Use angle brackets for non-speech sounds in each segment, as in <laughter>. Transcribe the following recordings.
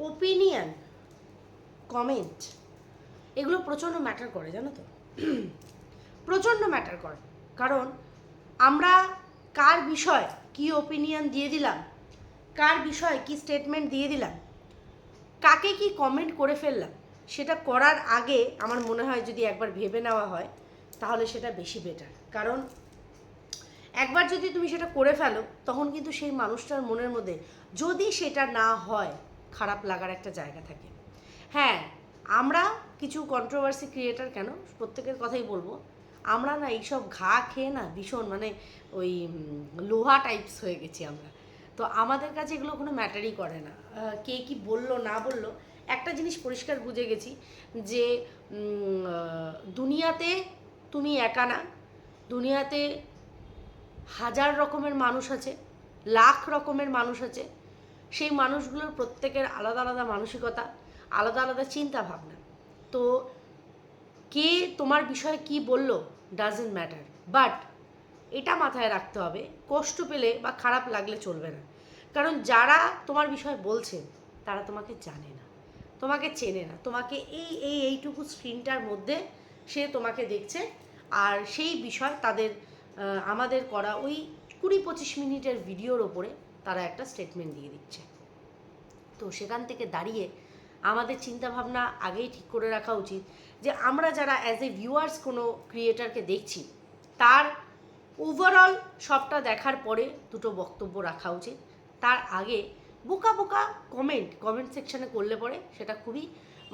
Opinion comment এগুলো প্রচণ্ড matter করে, জানো তো? প্রচণ্ড ম্যাটার করে। কারণ আমরা কার বিষয় কি ওপিনিয়ন দিয়ে দিলাম, কার বিষয় কি স্টেটমেন্ট দিয়ে দিলাম, কাকে কি কমেন্ট করে ফেললাম, সেটা করার আগে আমার মনে হয় যদি একবার ভেবে নেওয়া হয়, তাহলে সেটা বেশি বেটার কারণ একবার যদি তুমি সেটা করে ফেলো, তখন কিন্তু সেই মানুষটার মনের মধ্যে যদি সেটা না হয় খারাপ লাগার একটা জায়গা থাকে। হ্যাঁ আমরা কিছু কন্ট্রোভার্সি ক্রিয়েটার কেন? প্রত্যেকের কথাই বলব। আমরা না এইসব ঘা খেয়ে না ভীষণ মানে ওই লোহা টাইপস হয়ে গেছি আমরা। তো আমাদের কাছে এগুলো কোনো ম্যাটারই করে না। কে কি বলল, না বলল, একটা জিনিস পরিষ্কার বুঝে গেছি যে দুনিয়াতে তুমি একা না। দুনিয়াতে হাজার রকমের মানুষ আছে, লাখ রকমের মানুষ আছে। সেই মানুষগুলোর প্রত্যেকের আলাদা আলাদা মানসিকতা, আলাদা আলাদা চিন্তা ভাবনা তো কে তোমার বিষয়ে কি বলল ডাজেন্ট ম্যাটার বাট এটা মাথায় রাখতে হবে, কষ্ট পেলে বা খারাপ লাগলে চলবে না। কারণ যারা তোমার বিষয়ে বলছে, তারা তোমাকে জানে না, তোমাকে চেনে না। তোমাকে এই এই, এইটুকু স্ক্রিনটার মধ্যে সে তোমাকে দেখছে আর সেই বিষয় তাদের আমাদের করা ওই কুড়ি পঁচিশ মিনিটের ভিডিওর ওপরে তারা একটা স্টেটমেন্ট দিয়ে দিচ্ছে। তো সেখান থেকে দাঁড়িয়ে আমাদের চিন্তাভাবনা আগেই ঠিক করে রাখা উচিত যে আমরা যারা অ্যাজ এ ভিউয়ার্স কোনো ক্রিয়েটারকে দেখছি, তার ওভারঅল সবটা দেখার পরে দুটো বক্তব্য রাখা উচিত। তার আগে বোকা বোকা কমেন্ট কমেন্ট সেকশানে করলে পরে সেটা খুবই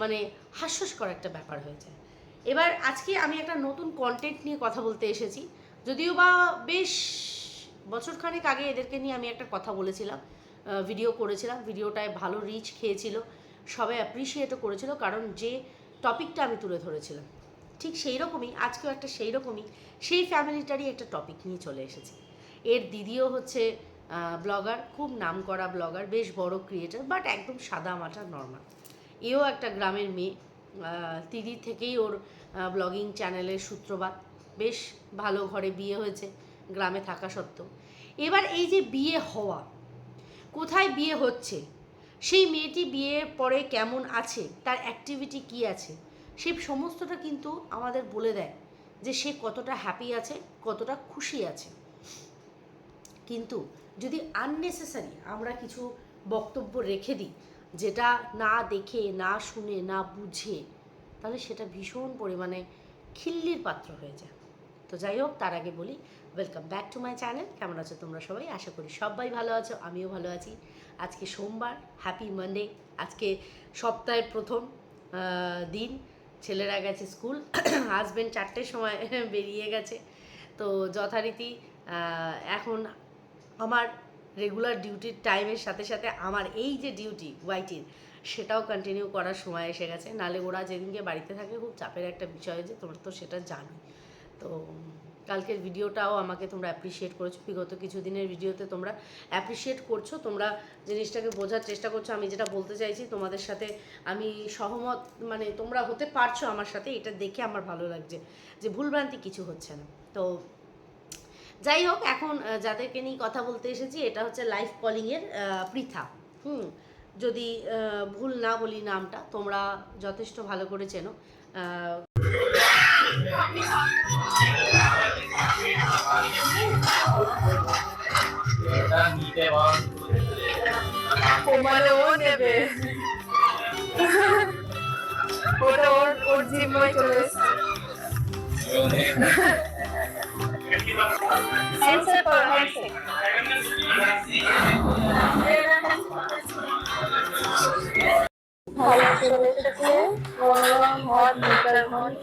মানে হাস্যস্কর একটা ব্যাপার হয়ে যায়। এবার আজকে আমি একটা নতুন কন্টেন্ট নিয়ে কথা বলতে এসেছি, যদিও বা বেশ বছরখানেক আগে এদেরকে নিয়ে আমি একটা কথা বলেছিলাম ভিডিও করেছিলাম ভিডিওটায় ভালো রিচ খেয়েছিল, সবাই অ্যাপ্রিসিয়েটও করেছিল, কারণ যে টপিকটা আমি তুলে ধরেছিলাম, ঠিক সেই রকমই আজকেও একটা সেই রকমই সেই ফ্যামিলিটারই একটা টপিক নিয়ে চলে এসেছি। এর দিদিও হচ্ছে ব্লগার খুব নামকরা ব্লগার বেশ বড় ক্রিয়েটার বাট একদম সাদা মাটা নর্মাল এও একটা গ্রামের মেয়ে দিদির থেকেই ওর ব্লগিং চ্যানেলের সূত্রপাত, বেশ ভালো ঘরে বিয়ে হয়েছে। গ্রামে থাকা সত্ত্বেও। এবার এই যে বিয়ে হওয়া, কোথায় বিয়ে হচ্ছে, সেই মেয়েটি বিয়ের পরে কেমন আছে, তার অ্যাক্টিভিটি কি আছে সেই সমস্তটা কিন্তু আমাদের বলে দেয় যে সে কতটা হ্যাপি আছে, কতটা খুশি আছে। কিন্তু যদি আননেসেসারি আমরা কিছু বক্তব্য রেখে দিই, যেটা না দেখে, না শুনে, না বুঝে, তাহলে সেটা ভীষণ পরিমাণে খিল্লির পাত্র হয়ে যায়। তো যাই হোক, তার আগে বলি welcome back to my channel কেমন আছো তোমরা সবাই? আশা করি সবাই ভালো আছো, আমিও ভালো আছি। আজকে সোমবার হ্যাপি মানডে আজকে সপ্তাহের প্রথম দিন। ছেলেরা গেছে স্কুল <coughs> হাজব্যান্ড চারটের সময় <laughs> বেরিয়ে গেছে। তো যথারীতি এখন আমার রেগুলার ডিউটির টাইমের সাথে সাথে আমার এই যে ডিউটি ওয়াইটির সেটাও কন্টিনিউ করার সময় এসে গেছে। নালে ওরা যেদিনকে বাড়িতে থাকে, খুব চাপের একটা বিষয় যে তোমরা তো সেটা জানো তো কালকের ভিডিওটাও আমাকে তোমরা অ্যাপ্রিসিয়েট করেছ। বিগত কিছুদিনের ভিডিওতে তোমরা অ্যাপ্রিসিয়েট করছ। তোমরা জিনিসটাকে বোঝার চেষ্টা করছ। আমি যেটা বলতে চাইছি, তোমাদের সাথে আমি সহমত মানে তোমরা হতে পারছ আমার সাথে, এটা দেখে আমার ভালো লাগছে যে ভুলভ্রান্তি কিছু হচ্ছে না। তো যাই হোক, এখন যাদেরকে নিয়ে কথা বলতে এসেছি, এটা হচ্ছে লাইফ কলিংয়ের পৃথা। হুম, যদি ভুল না বলি নামটা, তোমরা যথেষ্ট ভালো করে চেনো। আহ, এটা নিতে বল মানে ও নেবে ওটা ওর ওর জিম্মায় চলে এসছে হ্যান্ডসেট করো হ্যান্ডসেট ভালো চলে এসেছে গরম হট দুটার ঘন্ট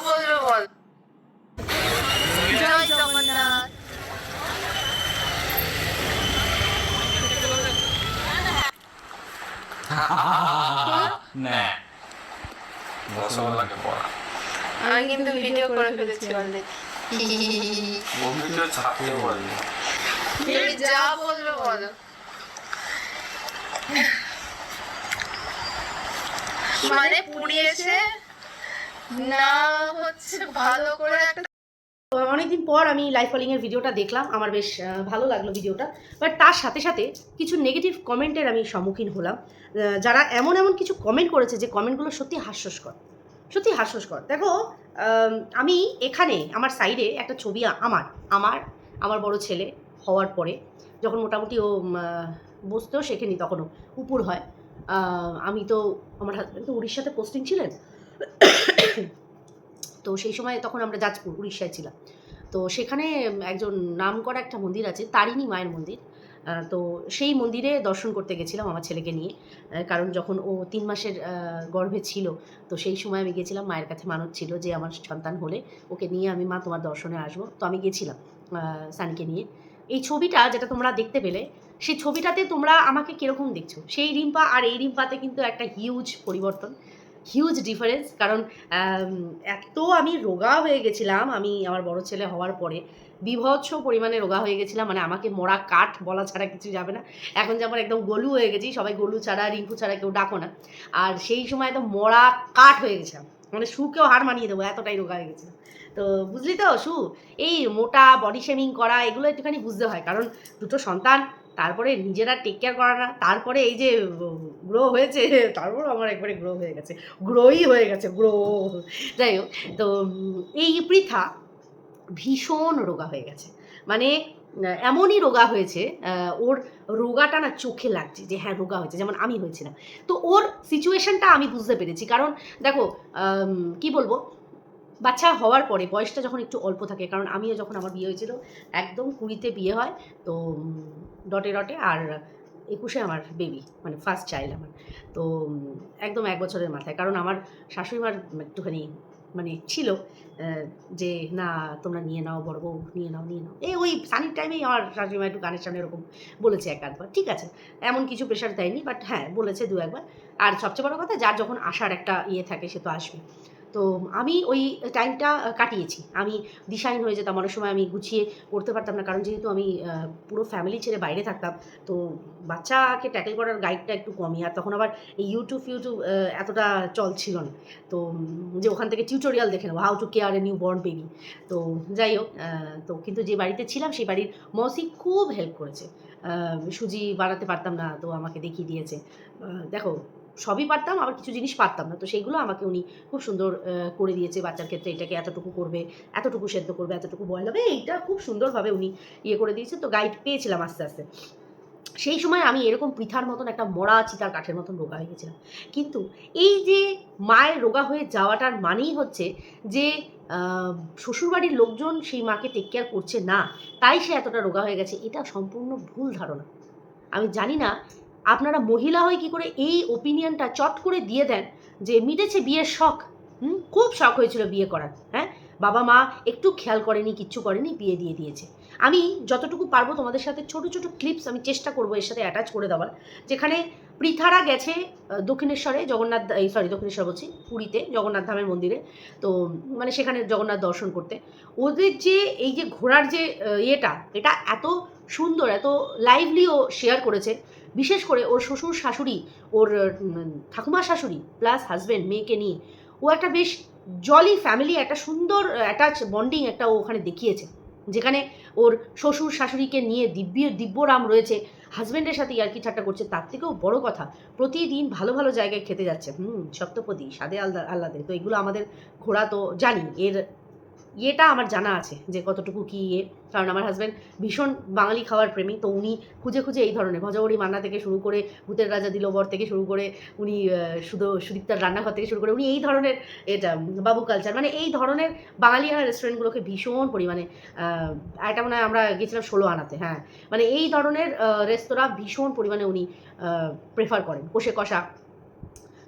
বলব বল জয় জগন্নাথ। না। রসগোল্লাকে পড়া। আমি কিন্তু ভিডিও করে ফেলেছি অলরেডি। বললি যা বলবে বলো। মানে পুড়িয়েছে না, হচ্ছে অনেকদিন পর আমি লাইভ কলিংয়ের ভিডিওটা দেখলাম, আমার বেশ ভালো লাগল ভিডিওটা বাট তার সাথে সাথে কিছু নেগেটিভ কমেন্টের আমি সম্মুখীন হলাম। যারা এমন এমন কিছু কমেন্ট করেছে যে কমেন্টগুলো সত্যি হাস্যস্কর। সত্যি হাস্যস্কর। দেখো, আমি এখানে, আমার সাইডে একটা ছবি আমার আমার আমার বড় ছেলে হওয়ার পরে, যখন মোটামুটি ও বসতেও শেখেনি তখনও, উপর হয় আমি তো, আমার হাজব্যান্ড তো উড়িষ্যাতে পোস্টিং ছিলেন। তো সেই সময় তখন আমরা যাজপুর, উড়িষ্যায় ছিলাম। তো সেখানে একজন নাম করা একটা মন্দির আছে, তারিণী মায়ের মন্দির। তো সেই মন্দিরে দর্শন করতে গেছিলাম আমার ছেলেকে নিয়ে। কারণ যখন ও তিন মাসের গর্ভে ছিল, তো সেই সময় আমি গেছিলাম, মায়ের কাছে মানত ছিল যে, আমার সন্তান হলে ওকে নিয়ে আমি, মা, তোমার দর্শনে আসব। তো আমি গেছিলাম সানিকে নিয়ে। এই ছবিটা, যেটা তোমরা দেখতে পেলে, সেই ছবিটাতে তোমরা আমাকে কীরকম দেখছ? সেই রিম্পা আর এই রিম্পাতে কিন্তু একটা হিউজ পরিবর্তন। হিউজ ডিফারেন্স কারণ এত আমি রোগা হয়ে গেছিলাম, আমি আমার বড় ছেলে হওয়ার পরে, বিভৎস পরিমাণে রোগা হয়ে গেছিলাম মানে আমাকে মরা কাঠ বলা ছাড়া কিছু যাবে না। এখন যেমন একদম গলু হয়ে গেছি, সবাই গলু ছাড়া, রিঙ্কু ছাড়া কেউ ডাকো না। আর সেই সময় একদম মরা কাঠ হয়ে গেছিলাম মানে শুকেও হার মানিয়ে দেবো, এতটাই রোগা হয়ে গেছিলাম। তো বুঝলি তো, সু? এই মোটা বডি শেমিং করা, এগুলো একটুখানি বুঝতে হয়, কারণ দুটো সন্তান তারপরে নিজেরা টেক কেয়ার করা না, তারপরে এই যে গ্রো হয়েছে <laughs> তারপর আমার একবারে গ্রো হয়ে গেছে গ্রোই হয়ে গেছে গ্রো যাই হোক, তো এই পৃথা ভীষণ রোগা হয়ে গেছে। মানে এমনই রোগা হয়েছে ওর রোগাটা না চোখে লাগছে, যে হ্যাঁ রোগা হয়েছে, যেমন আমি হয়েছিলাম। তো ওর সিচুয়েশনটা আমি বুঝতে পেরেছি, কারণ দেখো কি বলব? বাচ্চা হওয়ার পরে, বয়সটা যখন একটু অল্প থাকে, কারণ আমিও যখন আমার বিয়ে হয়েছিল, একদম কুড়িতে বিয়ে হয়, তো ডটে ডটে আর একুশে আমার বেবি মানে ফার্স্ট চাইল্ড আমার। তো একদম এক বছরের মাথায়। কারণ আমার শাশুড়ি মার একটুখানি মানে ছিল যে, না, তোমরা নিয়ে নাও, বড় বউ, নিয়ে নাও নিয়ে নাও। এই ওই সানির টাইমেই আমার শাশুড়ি মা একটু গানের সামনে এরকম বলেছে এক আধবার ঠিক আছে, এমন কিছু প্রেশার দেয়নি বাট হ্যাঁ বলেছে দু একবার। আর সবচেয়ে বড় কথা, যার যখন আসার একটা ইয়ে থাকে, সে তো আসবে তো আমি ওই টাইমটা কাটিয়েছি। আমি দিশাহীন হয়ে যেতাম, অনেক সময় আমি গুছিয়ে করতে পারতাম না, কারণ যেহেতু আমি পুরো ফ্যামিলি ছেড়ে বাইরে থাকতাম, তো বাচ্চাকে ট্যাকেল করার গাইডটা একটু কমই। আর তখন আবার এই ইউটিউব ফিউটিউব এতটা চল ছিল না। তো যে ওখান থেকে টিউটোরিয়াল দেখে নেব how to care a new born baby তো যাই হোক তো কিন্তু যে বাড়িতে ছিলাম, সেই বাড়ির মসি খুব হেল্প করেছে। সুজি বানাতে পারতাম না, তো আমাকে দেখিয়ে দিয়েছে। দেখো সবই পারতাম, আবার কিছু জিনিস পারতাম না। তো সেইগুলো আমাকে উনি খুব সুন্দর করে দিয়েছে বাচ্চার ক্ষেত্রে, এটাকে এতটুকু করবে, এতটুকু সেদ্ধ করবে, এতটুকু বয়েল হবে। এইটা খুব সুন্দরভাবে উনি ইয়ে করে দিয়েছে। তো গাইড পেয়েছিলাম আস্তে আস্তে। সেই সময় আমি এরকম পৃথার মতন একটা মরা চিতার কাঠের মতন রোগা হয়ে গেছিলাম। কিন্তু এই যে মায়ের রোগা হয়ে যাওয়াটার মানেই হচ্ছে যে শ্বশুরবাড়ির লোকজন সেই মাকে টেক কেয়ার করছে না, তাই সে এতটা রোগা হয়ে গেছে। এটা সম্পূর্ণ ভুল ধারণা। আমি জানি না আপনারা মহিলা হয়ে কি করে এই ওপিনিয়নটা চট করে দিয়ে দেন যে মিটেছে বিয়ের শখ? হুম? খুব শখ হয়েছিল বিয়ে করার হ্যাঁ? বাবা মা একটু খেয়াল করেনি, কিচ্ছু করেনি, বিয়ে দিয়ে দিয়েছে। আমি যতটুকু পারব তোমাদের সাথে ছোট ছোট ক্লিপস আমি চেষ্টা করব এর সাথে অ্যাটাচ করে দেওয়ার, যেখানে পৃথারা গেছে দক্ষিণেশ্বরে, জগন্নাথ এই সরি দক্ষিণেশ্বর বলছি, পুরীতে, জগন্নাথ ধামের মন্দিরে। তো মানে সেখানে জগন্নাথ দর্শন করতে। ওদের যে, এই যে ঘোরার যে ইয়েটা, এটা এত সুন্দর, এত লাইভলি ও শেয়ার করেছে। বিশেষ করে ওর শ্বশুর শাশুড়ি, ওর ঠাকুমা শাশুড়ি প্লাস হাজব্যান্ড মেয়েকে নিয়ে, ও একটা বেশ জলি ফ্যামিলি একটা সুন্দর অ্যাটাচ বন্ডিং একটা ও ওখানে দেখিয়েছে। যেখানে ওর শ্বশুর শাশুড়িকে নিয়ে দিব্য দিব্যরাম রয়েছে। হাজব্যান্ডের সাথে ইয়ার্কি ঠাট্টা করছে, তার থেকেও বড় কথা, প্রতিদিন ভালো ভালো জায়গায় খেতে যাচ্ছে। হুম, সপ্তপদী, সাদে আলাদা আল্লাদের। তো এগুলো আমাদের ঘোরা তো জানি, এর ইয়েটা আমার জানা আছে যে কতটুকু কী ইয়ে। কারণ আমার হাজব্যান্ড ভীষণ বাঙালি খাওয়ার প্রেমী, তো উনি খুঁজে খুঁজে এই ধরনের ভজাবড়ি মান্না থেকে শুরু করে ভূতের রাজা দিলবর থেকে শুরু করে উনি শুধু সুদীপ্তার রান্নাঘর থেকে শুরু করে উনি এই ধরনের এটা, বাবু কালচার মানে এই ধরনের বাঙালিয়ানা রেস্টুরেন্টগুলোকে ভীষণ পরিমাণে এটা মনে হয় আমরা গেছিলাম ষোলো আনাতে হ্যাঁ। মানে এই ধরনের রেস্তোরাঁ ভীষণ পরিমাণে উনি প্রেফার করেন, কষে কষা।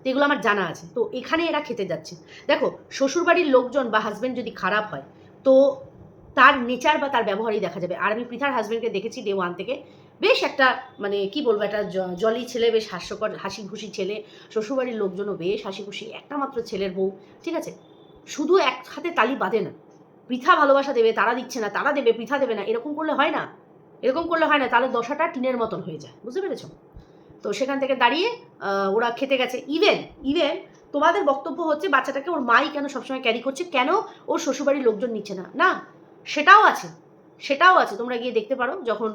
তো এগুলো আমার জানা আছে। তো এখানে এরা খেতে যাচ্ছে। দেখো, শ্বশুরবাড়ির লোকজন বা হাজব্যান্ড যদি খারাপ হয়, তো তার নেচার বা তার ব্যবহারই দেখা যাবে। আর আমি পৃথার হাজব্যান্ডকে দেখেছি ডে ওয়ান থেকে। বেশ একটা মানে কি বলব, একটা জলি ছেলে, বেশ হাস্যকর হাসি খুশি ছেলে। শ্বশুরবাড়ির লোকজনও বেশ হাসি খুশি একটা মাত্র ছেলের বউ, ঠিক আছে? শুধু এক হাতে তালি বাঁধে না। পৃথা ভালোবাসা দেবে, তারা দিচ্ছে না, তারা দেবে, পৃথা দেবে না, এরকম করলে হয় না? এরকম করলে হয় না, তাহলে দশাটা টিনের মতন হয়ে যায়। বুঝতে পেরেছ? তো সেখান থেকে দাঁড়িয়ে ওরা খেতে গেছে। ইভেন ইভেন তোমাদের বক্তব্য হচ্ছে বাচ্চাটাকে ওর মাই কেন সবসময় ক্যারি করছে? কেন ওর শ্বশুরবাড়ির লোকজন নিচ্ছে না? না, সেটাও আছে। সেটাও আছে। তোমরা গিয়ে দেখতে পারো যখন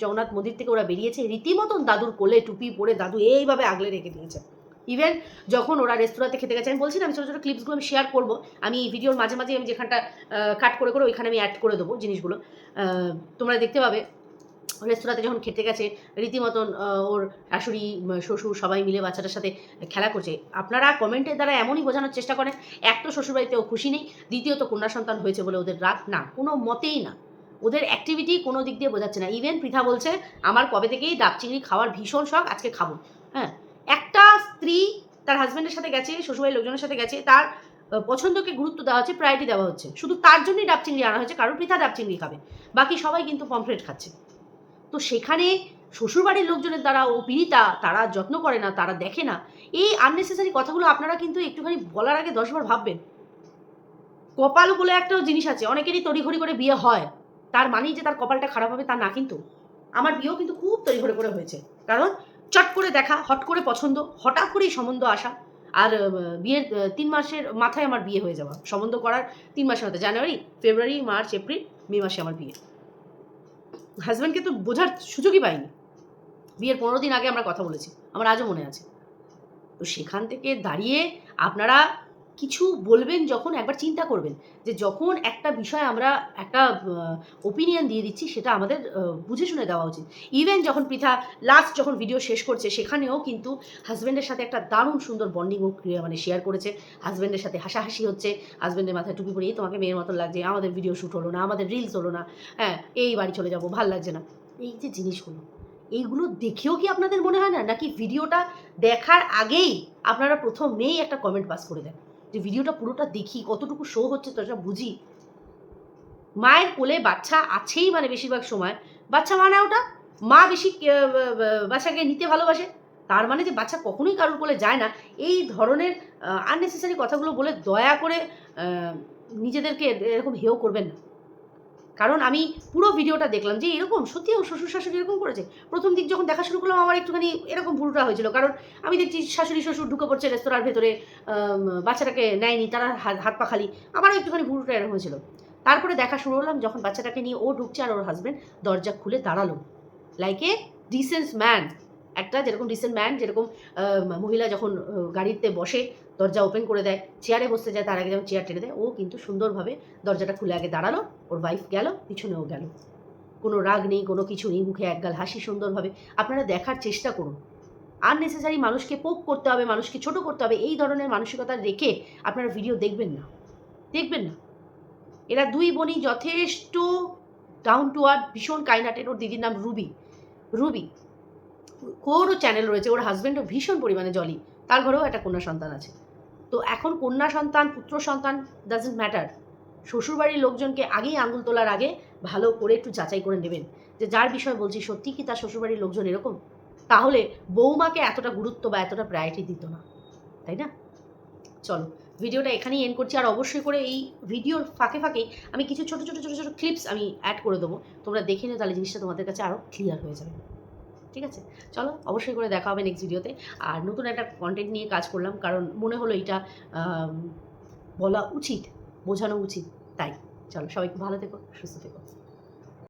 জগন্নাথ মন্দির থেকে ওরা বেরিয়েছে, রীতিমতন দাদুর কোলে টুপি পরে দাদু এইভাবে আগলে রেখে দিয়েছে। ইভেন যখন ওরা রেস্তোরাঁতে খেতে গেছে, আমি বলছি না, আমি ছোটো ছোটো ক্লিপসগুলো আমি শেয়ার করব। আমি এই ভিডিওর মাঝে মাঝে আমি যেখানটা কাট করে করে ওইখানে আমি অ্যাড করে দেবো জিনিসগুলো। তোমরা দেখতে পাবে রেস্তোরাঁতে যখন খেতে গেছে, রীতিমতন ওর শাশুড়ি শ্বশুর সবাই মিলে বাচ্চাটার সাথে খেলা করছে। আপনারা কমেন্টের দ্বারা এমনই বোঝানোর চেষ্টা করেন, এক তো শ্বশুরবাড়িতে ও খুশি নেই, দ্বিতীয়ত কন্যা সন্তান হয়েছে বলে ওদের রাগ না, কোনো মতেই না। ওদের অ্যাক্টিভিটি কোনো দিক দিয়ে বোঝাচ্ছে না। ইভেন পৃথা বলছে, আমার কবে থেকেই ডাব চিংড়ি খাওয়ার ভীষণ শখ, আজকে খাব। হ্যাঁ একটা স্ত্রী তার হাজব্যান্ডের সাথে গেছে, শ্বশুরবাড়ির লোকজনের সাথে গেছে, তার পছন্দকে গুরুত্ব দেওয়া হচ্ছে প্রায়োরিটি দেওয়া হচ্ছে। শুধু তার জন্যই ডাব চিংড়ি আনা হয়েছে, কারণ পৃথা ডাব চিংড়ি খাবে। বাকি সবাই কিন্তু পমফ্রেট খাচ্ছে। তো সেখানে শ্বশুরবাড়ির লোকজনের দ্বারা ও পীড়িতা তারা যত্ন করে না, তারা দেখে না। এই আননেসেসারি কথাগুলো আপনারা কিন্তু একটুখানি বলার আগে দশবার ভাববেন। কপাল বলে একটা জিনিস আছে, অনেকেরই তড়িঘড়ি করে বিয়ে হয়। তার মানেই যে তার কপালটা খারাপ হবে তা না কিন্তু। আমার বিয়েও কিন্তু খুব তড়িঘড়ি করে হয়েছে। কারণ চট করে দেখা, হট করে পছন্দ, হঠাৎ করেই সম্বন্ধ আসা। আর বিয়ের তিন মাসের মাথায় আমার বিয়ে হয়ে যাওয়া। সম্বন্ধ করার তিন মাসের মাথায়, জানুয়ারি, ফেব্রুয়ারি, মার্চ, এপ্রিল, মে মাসে আমার বিয়ে। হাজব্যান্ডকে তো বোঝার সুযোগই পাইনি। বিয়ের পনেরো দিন আগে আমরা কথা বলেছি। আমার আজও মনে আছে। তো সেখান থেকে দাঁড়িয়ে আপনারা কিছু বলবেন যখন, একবার চিন্তা করবেন যে যখন একটা বিষয় আমরা একটা ওপিনিয়ন দিয়ে দিচ্ছি, সেটা আমাদের বুঝে শুনে দেওয়া উচিত। ইভেন যখন পৃথা লাস্ট যখন ভিডিও শেষ করছে, সেখানেও কিন্তু হাজব্যান্ডের সাথে একটা দারুণ সুন্দর বন্ডিং ও ক্রিয়া মানে শেয়ার করেছে। হাজব্যান্ডের সাথে হাসাহাসি হচ্ছে হাজব্যান্ডের মাথায় টুপি পরিয়ে তোমাকে মেয়ের মতন লাগছে, আমাদের ভিডিও শ্যুট হলো না, আমাদের রিলস হলো না হ্যাঁ এই বাড়ি চলে যাব, ভালো লাগছে না। এই যে জিনিসগুলো, এইগুলো দেখেও কি আপনাদের মনে হয় না? নাকি ভিডিওটা দেখার আগেই আপনারা প্রথমেই একটা কমেন্ট পাস করে দেন? যে ভিডিওটা পুরোটা দেখি, কতটুকু শো হচ্ছে তো সেটা বুঝি। মায়ের কোলে বাচ্চা আছেই মানে বেশিরভাগ সময়। বাচ্চা মানে ওটা মা বেশি বাচ্চাকে নিতে ভালোবাসে। তার মানে যে বাচ্চা কখনোই কারোর কোলে যায় না। এই ধরনের আননেসেসারি কথাগুলো বলে দয়া করে নিজেদেরকে এরকম হেও করবেন না। কারণ আমি পুরো ভিডিওটা দেখলাম যে এরকম, সত্যি ও শ্বশুর শাশুড়ি এরকম করেছে? প্রথম দিক যখন দেখা শুরু করলাম, আমার একটুখানি এরকম ভুলটা হয়েছিল। কারণ আমি দেখছি শাশুড়ি শ্বশুর ঢুকে পড়ছে রেস্তোরাঁর ভেতরে বাচ্চাটাকে নেয়নি, তারা হাত পা খালি। আমারও একটুখানি ভুলটা এরকম হয়েছিল। তারপরে দেখা শুরু করলাম, যখন বাচ্চাটাকে নিয়ে ও ঢুকছে আর ওর হাজব্যান্ড দরজা খুলে দাঁড়াল। লাইক এ ডিসেন্স ম্যান একটা যেরকম ডিসেন্ট ম্যান যেরকম মহিলা যখন গাড়িতে বসে দরজা ওপেন করে দেয় চেয়ারে বসতে যায়, তার আগে যেমন চেয়ার টেনে দেয়, ও কিন্তু সুন্দরভাবে দরজাটা খুলে আগে দাঁড়াল, ওর ওয়াইফ গেল, পিছনেও গেল। কোনো রাগ নেই, কোনো কিছু নেই, মুখে একগাল হাসি সুন্দরভাবে। আপনারা দেখার চেষ্টা করুন। আননেসেসারি মানুষকে পোক করতে হবে, মানুষকে ছোট করতে হবে, এই ধরনের মানসিকতা রেখে আপনারা ভিডিও দেখবেন না। দেখবেন না। এরা দুই বোনই যথেষ্ট ডাউন টু আর্থ ভীষণ কাইনাটের ওর দিদির নাম রুবি। রুবি ওরও চ্যানেল রয়েছে, ওর হাজব্যান্ডও ভীষণ পরিমাণে জলি তার ঘরেও একটা কন্যা সন্তান আছে। তো এখন কন্যা সন্তান, পুত্র সন্তান ডাজেন্ট ম্যাটার শ্বশুরবাড়ির লোকজনকে আগেই আঙুল তোলার আগে ভালো করে একটু যাচাই করে নেবেন। যে যার বিষয় বলছি, সত্যি কি তার শ্বশুরবাড়ির লোকজন এরকম? তাহলে বৌমাকে এতটা গুরুত্ব বা এতটা প্রায়োরিটি দিত না। তাই না? চলো, ভিডিওটা এখানেই এন্ড করছি। আর অবশ্যই করে এই ভিডিওর ফাঁকে ফাঁকে আমি কিছু ছোটো ছোটো ছোটো ছোটো ক্লিপস আমি অ্যাড করে দেবো। তোমরা দেখে নিও, তাহলে জিনিসটা তোমাদের কাছে আরও ক্লিয়ার হয়ে যাবে। ঠিক আছে? চলো, অবশ্যই করে দেখা হবে নেক্সট ভিডিওতে আর নতুন একটা কন্টেন্ট নিয়ে কাজ করলাম, কারণ মনে হলো এটা বলা উচিত, বোঝানো উচিত। তাই, চলো সবাই ভালো থেকো, সুস্থ থেকো।